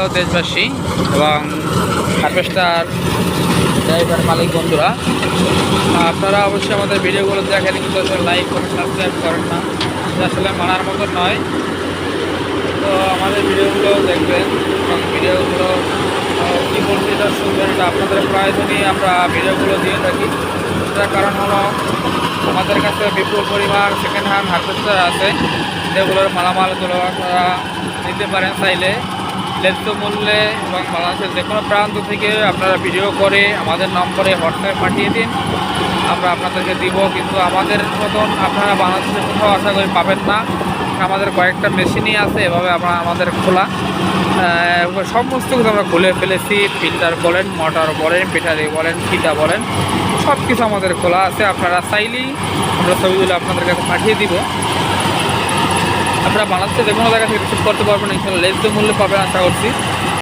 প্রিয় দেশবাসী এবং হারভেস্টার ড্রাইভার মালিক বন্ধুরা, আপনারা অবশ্যই আমাদের ভিডিওগুলো দেখেন, কিন্তু লাইক করে সাবস্ক্রাইব করেন না। আসলে মানার মতো নয়। তো আমাদের ভিডিওগুলো দেখবেন এবং ভিডিওগুলো কী বলছি এটা শুনবেন এটা আপনাদের প্রয়োজনই আমরা ভিডিওগুলো দিয়ে থাকি। তার কারণ হলো, আমাদের কাছে বিপুল পরিমাণ সেকেন্ড হ্যান্ড হারভেস্টার আছে। যেগুলোর মালামালগুলো আপনারা নিতে পারেন চাইলে। ন্যায্য মূল্যে এবং বাংলাদেশের যে কোনো প্রান্ত থেকে আপনারা ভিডিও করে আমাদের নম্বরে হোয়াটসঅ্যাপ পাঠিয়ে দিন। আমরা আপনাদেরকে দিব, কিন্তু আমাদের মতন আপনারা বাংলাদেশে কোথাও আশা করি পাবেন না। আমাদের কয়েকটা মেশিনই আছে, এভাবে আমরা আমাদের খোলা। সমস্ত কিছু আমরা খুলে ফেলেছি। ফিল্টার বলেন, মোটর বলেন, ব্যাটারি বলেন ফিটা বলেন সব কিছু আমাদের খোলা আছে। আপনারা চাইলেই আমরা ছবিগুলো আপনাদের কাছে পাঠিয়ে দিব। আপনারা বাংলাদেশে যে কোনো জায়গা থেকে রিসিভ করতে পারবেন এখানে লেস মূল্যে পাবেন, আশা করছি।